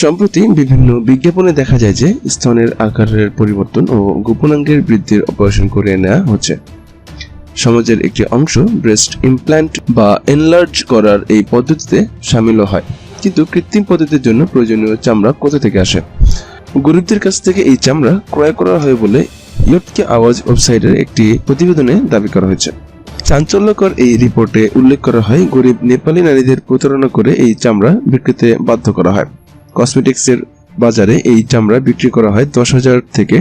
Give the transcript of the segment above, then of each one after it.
সম্প্রতি বিভিন্ন বিজ্ঞাপনে দেখা যায় যে স্তনের আকারের পরিবর্তন ও গোপনাঙ্গের বৃদ্ধির অপারেশন করে নেওয়া হচ্ছে। সমাজের একটি অংশ ব্রেস্ট ইমপ্ল্যান্ট বা এনলার্জ করার এই পদ্ধতিতে সামিল হয়। কিন্তু কৃত্রিম পদ্ধতির জন্য প্রয়োজনীয় চামড়া কোথা থেকে আসে? গরিবদের কাছ থেকে এই চামড়া ক্রয় করা হয় বলে ইয়টকে আওয়াজ ওয়েবসাইটের একটি প্রতিবেদনে দাবি করা হয়েছে। চাঞ্চল্যকর এই রিপোর্টে উল্লেখ করা হয়, গরিব নেপালি নারীদের প্রতারণা করে এই চামড়া বিক্রিতে বাধ্য করা হয়। কসমেটিক্সের বাজারে এই চামড়া বিক্রি করা হয় দশ হাজার থেকে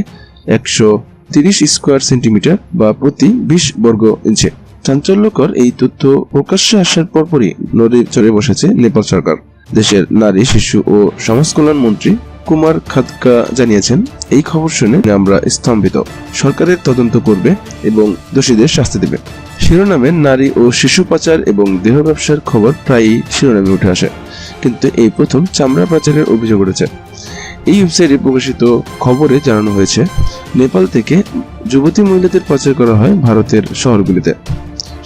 একশো তিরিশ স্কোয়ার সেন্টিমিটার বা প্রতি বিশ বর্গ ইঞ্চি। চাঞ্চল্যকর এই তথ্য প্রকাশ্যে আসার পরপরই নদীর চড়ে বসেছে নেপাল সরকার। দেশের নারী, শিশু ও সমাজ কল্যাণ মন্ত্রী কুমার খাদকা জানিয়েছেন, এই খবর শুনে আমরা স্তম্ভিত। সরকারের তদন্ত করবে এবং দোষীদের শাস্তি দেবে। শিরোনামে নারী ও শিশু পাচার এবং দেহ ব্যবসার খবর প্রায়ই শিরোনামে উঠে আসে। কিন্তু এই প্রথম চামড়া পাচারের অভিযোগ উঠেছে। এই ওয়েবসাইটে প্রকাশিত খবরে জানানো হয়েছে, নেপাল থেকে যুবতী মহিলাদের পাচার করা হয় ভারতের শহরগুলিতে।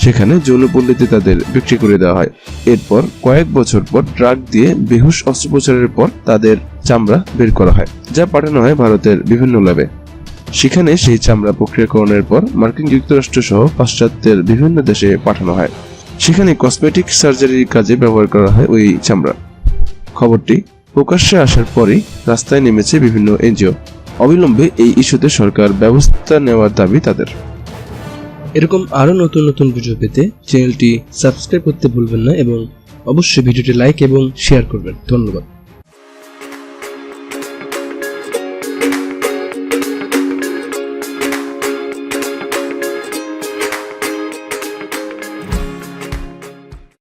সেখানে যৌনপল্লীতে তাদের বিক্রি করে দেওয়া হয়। এরপর কয়েক বছর পর ট্রাক দিয়ে বেহুশ অস্ত্রোপচারের পর তাদের চামড়া বের করা হয়, যা পাঠানো হয় ভারতের বিভিন্ন ল্যাবে। সেখানে সেই চামড়া প্রক্রিয়াকরণের পর মার্কিন যুক্তরাষ্ট্র সহ পাশ্চাত্যের বিভিন্ন দেশে পাঠানো হয়। সেখানে কসমেটিক সার্জারির কাজে ব্যবহার করা হয় ওই চামড়া। খবরটি প্রকাশ্যে আসার পরে রাস্তায় নেমেছে বিভিন্ন এনজিও। অবিলম্বে এই ইস্যুতে সরকার ব্যবস্থা নেওয়ার দাবি তাদের। এরকম আরও নতুন নতুন ভিডিও পেতে চ্যানেলটি সাবস্ক্রাইব করতে ভুলবেন না এবং অবশ্যই ভিডিওটি লাইক এবং শেয়ার করবেন। ধন্যবাদ।